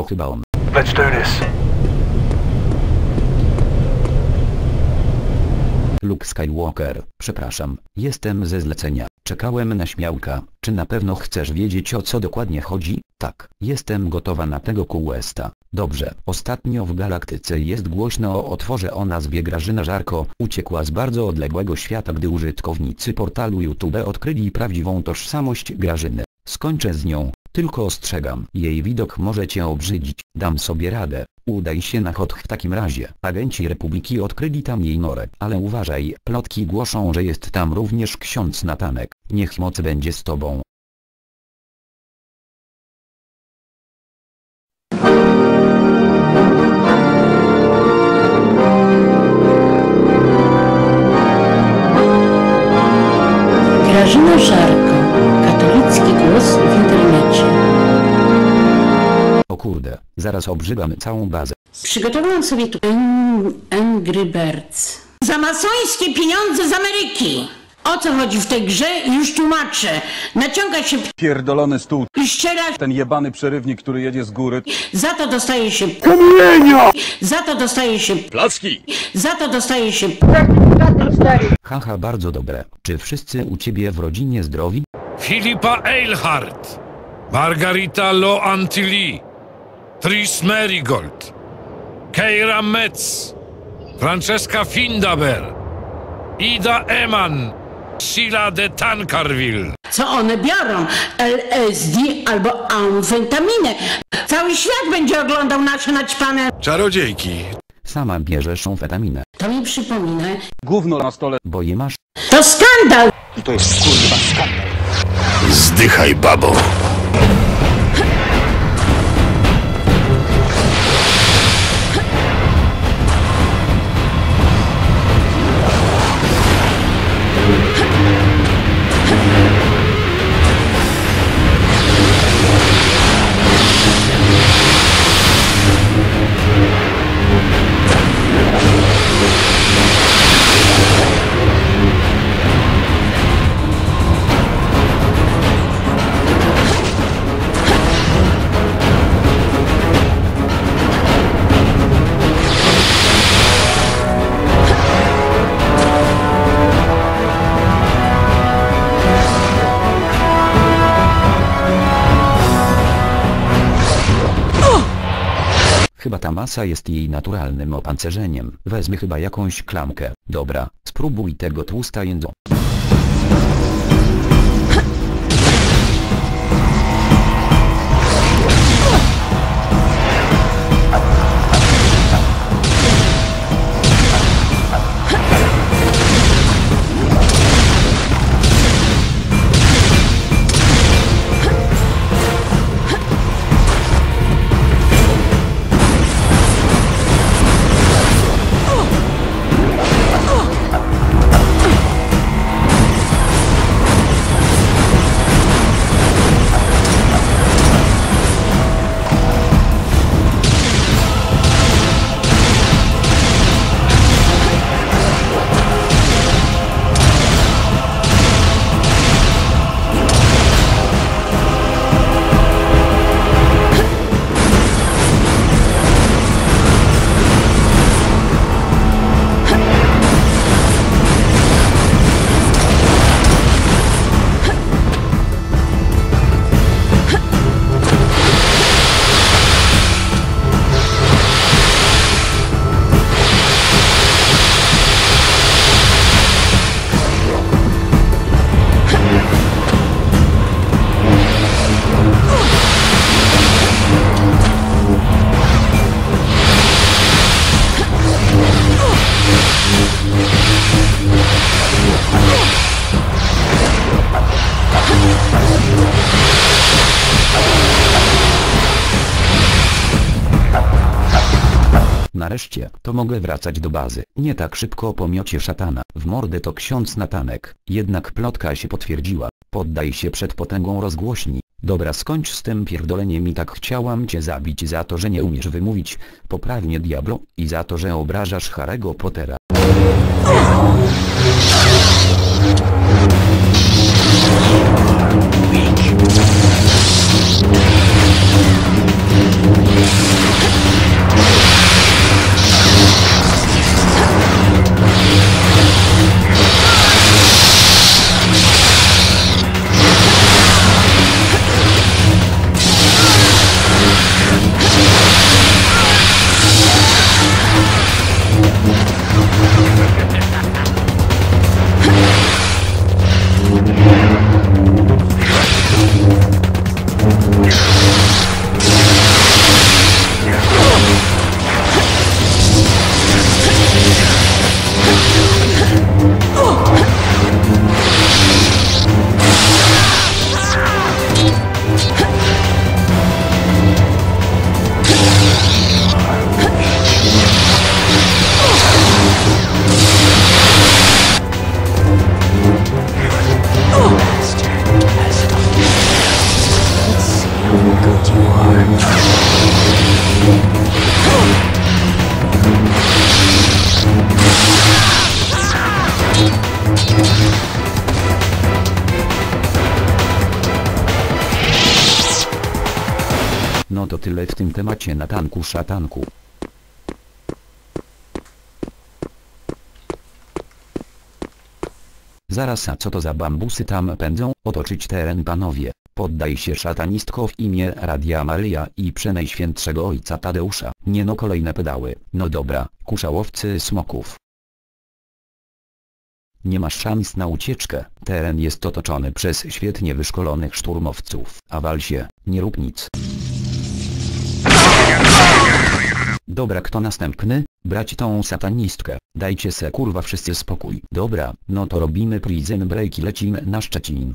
To chyba on. Let's do this. Luke Skywalker, przepraszam, jestem ze zlecenia. Czekałem na śmiałka. Czy na pewno chcesz wiedzieć o co dokładnie chodzi? Tak, jestem gotowa na tego questa. Dobrze, ostatnio w galaktyce jest głośno o otworze o nazwie Grażyna Żarko. Uciekła z bardzo odległego świata, gdy użytkownicy portalu YouTube odkryli prawdziwą tożsamość Grażyny. Skończę z nią, tylko ostrzegam. Jej widok może cię obrzydzić. Dam sobie radę. Udaj się na Hoth w takim razie. Agenci Republiki odkryli tam jej norę. Ale uważaj, plotki głoszą, że jest tam również ksiądz Natanek. Niech moc będzie z tobą. Grażyna Żarko. Katolicki głos w O kurde, zaraz obrzygamy całą bazę. Przygotowałam sobie tu Ang- Angry Birds. Za masońskie pieniądze z Ameryki! O co chodzi w tej grze? Już tłumaczę. Naciąga się p- Pierdolony stół, i strzela, ten jebany przerywnik, który jedzie z góry. za to dostaje się p- Za to dostaje się Placki! Za to dostaje się Haha bardzo dobre. Czy wszyscy u ciebie w rodzinie zdrowi? Filipa Eilhart, Margarita Lo Antilly, Tris Merigold, Keira Metz, Francesca Findaber, Ida Eman, Sheila de Tancarville. Co one biorą? LSD albo amfetaminę. Cały świat będzie oglądał nasze naćpane. Czarodziejki. Sama bierzesz amfetaminę, To mi przypomina. Gówno na stole. bo je masz? To skandal! Zdychaj, babo. Masa jest jej naturalnym opancerzeniem. Wezmę chyba jakąś klamkę. Dobra, spróbuj tego tłusta jędzo. Nareszcie, to mogę wracać do bazy. Nie tak szybko po miocie szatana. W mordę to ksiądz Natanek. Jednak plotka się potwierdziła. Poddaj się przed potęgą rozgłośni. Dobra skończ z tym pierdoleniem i tak chciałam cię zabić za to, że nie umiesz wymówić poprawnie Diablo i za to, że obrażasz Harry'ego Pottera. No tyle w tym temacie na tanku szatanku. Zaraz a co to za bambusy tam pędzą? Otoczyć teren panowie. Poddaj się szatanistko w imię Radia Maryja i Przenajświętszego Ojca Tadeusza. Nie no kolejne pedały. No dobra, kuszałowcy smoków. Nie masz szans na ucieczkę. Teren jest otoczony przez świetnie wyszkolonych szturmowców. A wal się, nie rób nic. Dobra kto następny? Brać tą satanistkę. Dajcie se kurwa wszyscy spokój. Dobra, no to robimy prison break i lecimy na Szczecin.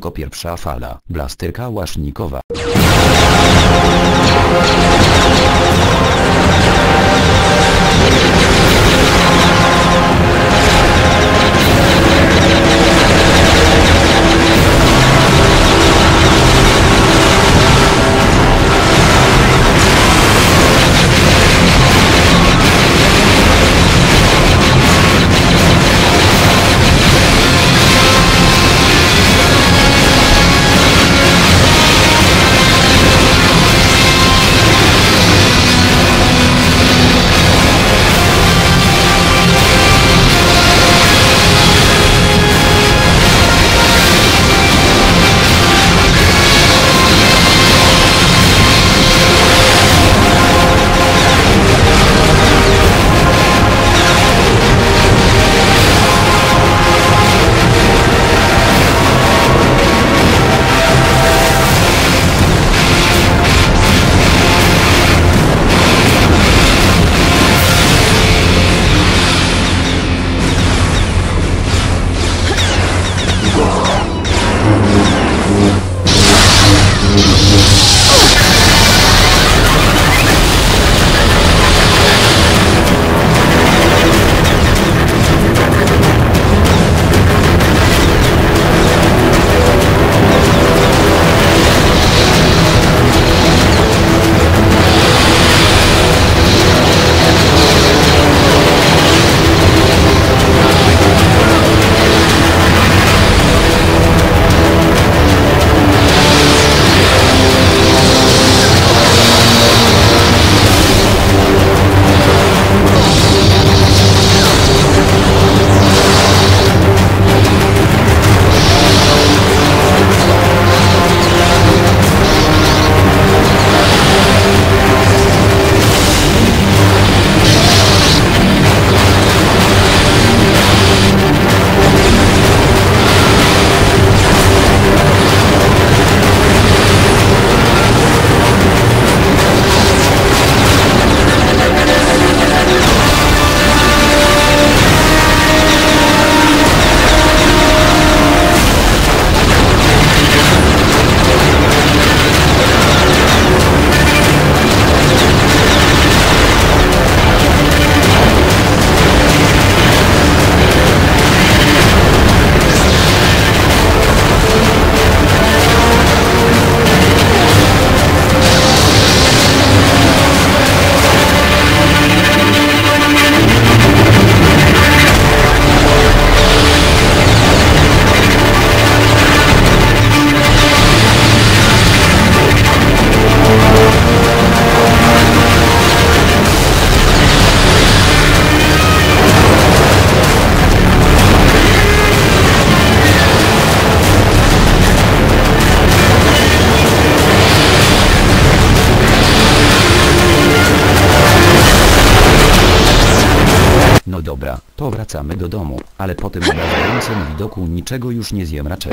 Tylko pierwsza fala. Blaster kałasznikowa. Dobra, to wracamy do domu, ale po tym obrażającym widoku niczego już nie zjem raczej.